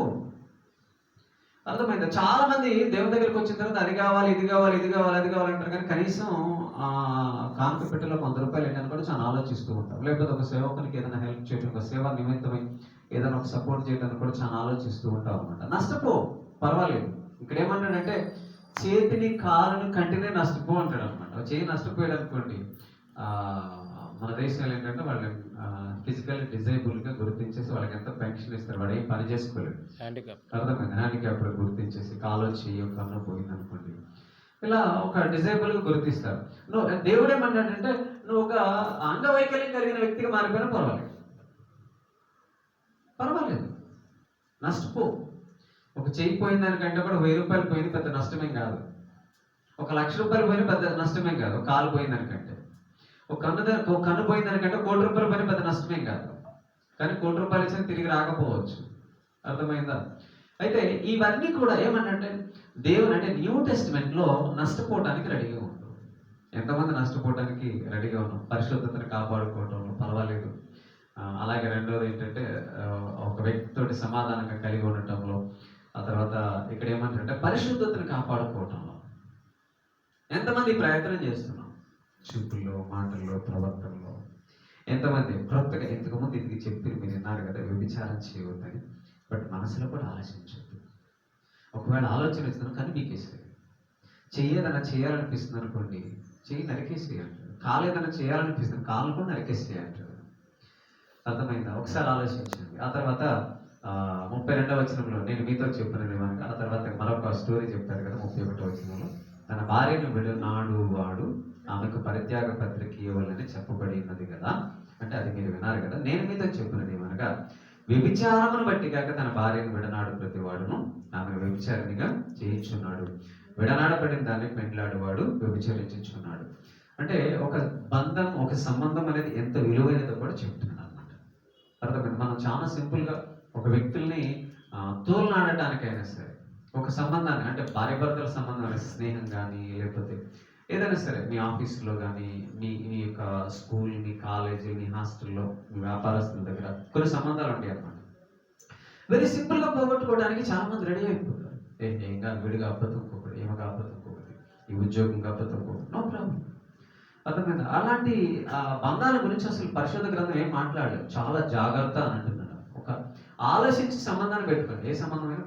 నష్టపో అర్థమైందా? చాలా మంది దేవుని దగ్గరికి వచ్చిన తర్వాత అది కావాలి ఇది కావాలి ఇది కావాలి అది కావాలి అంటారు. కానీ కనీసం ఆ కాంతి పెట్టెలో వంద రూపాయలు ఏంటని కూడా చాలా ఆలోచిస్తూ ఉంటారు. లేకపోతే ఒక సేవకునికి ఏదైనా హెల్ప్ చేయడం ఒక సేవ నిమిత్తమై ఏదైనా ఒక సపోర్ట్ చేయడానికి కూడా చాలా ఆలోచిస్తూ ఉంటాం అనమాట నష్టపో పర్వాలేదు. ఇక్కడ ఏమంటాడంటే చేతిని కాలుని కంటినే నష్టపో అంటాడు అనమాట చేయి నష్టపోయాడు అనుకోండి ఆ, మన దేశంలో ఏంటంటే వాళ్ళు ఫిజికల్ డిజైబుల్గా గుర్తించేసి వాళ్ళకి ఎంత పెన్షన్ ఇస్తారు. వాడు ఏం పని హ్యాండిక్యాప్ అర్థమైంది హ్యాండిక్యాప్ గుర్తించేసి కాలో చెయ్యి కన్ను పోయింది అనుకోండి. ఇలా ఒక డిజేబుల్గా గుర్తిస్తారు. నువ్వు దేవుడు ఏమన్నాడంటే నువ్వు ఒక అంగవైకల్యం కలిగిన వ్యక్తిగా మారిపోయినా పర్వాలేదు. పర్వాలేదు. నష్టపో. ఒక చెయ్యి పోయిన దానికంటే కూడా వెయ్యి రూపాయలు పోయింది పెద్ద నష్టమేం కాదు. ఒక లక్ష రూపాయలు పోయిన పెద్ద నష్టమేం కాదు. కాలు పోయిన దానికంటే. ఒక కన్ను ఒక కన్ను పోయిన దానికంటే కోటి రూపాయలు పని పెద్ద నష్టమేం కాదు. కానీ కోటి రూపాయలు ఇచ్చిన తిరిగి రాకపోవచ్చు. అర్థమైందా? అయితే ఇవన్నీ కూడా ఏమన్నంటే దేవుని అంటే న్యూ టెస్ట్మెంట్లో నష్టపోవడానికి రెడీగా ఉంటాం ఎంతమంది నష్టపోవడానికి రెడీగా ఉన్నాం పరిశుద్ధతను కాపాడుకోవటంలో పర్వాలేదు. అలాగే రెండోది ఏంటంటే ఒక వ్యక్తితోటి సమాధానంగా కలిగి ఉండటంలో ఆ తర్వాత ఇక్కడ ఏమంటారంటే పరిశుద్ధతను కాపాడుకోవటంలో. ఎంతమంది ప్రయత్నం చేస్తున్నాం? చూపుల్లో మాటల్లో ప్రవర్తనలో. ఎంతమంది క్రొత్తగా ఇంతకుముందు ఇది చెప్పి మీరు విన్నారు కదా వ్యభిచారం చేయవద్దని బట్ మనసులో కూడా ఆలోచించద్దు. ఒకవేళ ఆలోచన ఇస్తున్నాం కానీ మీకేసేది చెయ్యేదన్నా చేయాలనిపిస్తుంది అనుకోండి చెయ్యి నరికేసేయంటారు అంటాడు కాలు ఏదైనా చేయాలనిపిస్తుంది కాలు కూడా నరికేసేయంటారు అర్థమైందా? ఒకసారి ఆలోచించండి. ఆ తర్వాత ముప్పై రెండవ వచనంలో నేను మీతో చెప్పినది ఏమనగా ఆ తర్వాత మరొక స్టోరీ చెప్తారు కదా ముప్పై ఒకటో వచనంలో. తన భార్యను విడనాడు వాడు. ఆమెకు పరిత్యాగ పత్రిక ఇవ్వాలని చెప్పబడి ఉన్నది కదా. అంటే అది మీరు విన్నారు కదా. నేను మీతో చెప్పినది ఏమనగా వ్యభిచారమును బట్టి కాక తన భార్యను విడనాడు ప్రతి వాడును ఆమె వ్యభిచారినిగా చేయించున్నాడు. విడనాడబడిన దాన్ని పెండ్లాడువాడు వ్యభిచరించున్నాడు అంటే ఒక బంధం ఒక సంబంధం అనేది ఎంత విలువైనదో కూడా చెప్తున్నాడు అనమాట అర్థమైంది మనం చాలా సింపుల్గా ఒక వ్యక్తుల్ని తోలనాడటానికైనా సరే ఒక సంబంధాన్ని అంటే భార్య భర్తల సంబంధం స్నేహం కానీ లేకపోతే ఏదైనా సరే మీ ఆఫీస్లో కానీ మీ మీ యొక్క స్కూల్ మీ కాలేజ్ మీ హాస్టల్లో మీ వ్యాపారస్తుల దగ్గర కొన్ని సంబంధాలు ఉంటాయి అన్నమాట. వెరీ సింపుల్గా పోగొట్టుకోవడానికి చాలా మంది రెడీ అయిపోతారు. ఇంకా ఏం కాదు విడిగా అబ్బతం ఇంకొకటి ఏమో కాకపోతే ఇంకొకటి ఈ ఉద్యోగం కాకపోతే ఇంకొకటి నో ప్రాబ్లం అర్థమైందా? అలాంటి ఆ, బంధాల గురించి అసలు పరిశోధ గ్రంథం ఏం మాట్లాడలేదు. చాలా జాగ్రత్త అని అంటున్నాడు ఒక ఆలోచించి సంబంధాన్ని పెట్టుకోండి. ఏ సంబంధమైన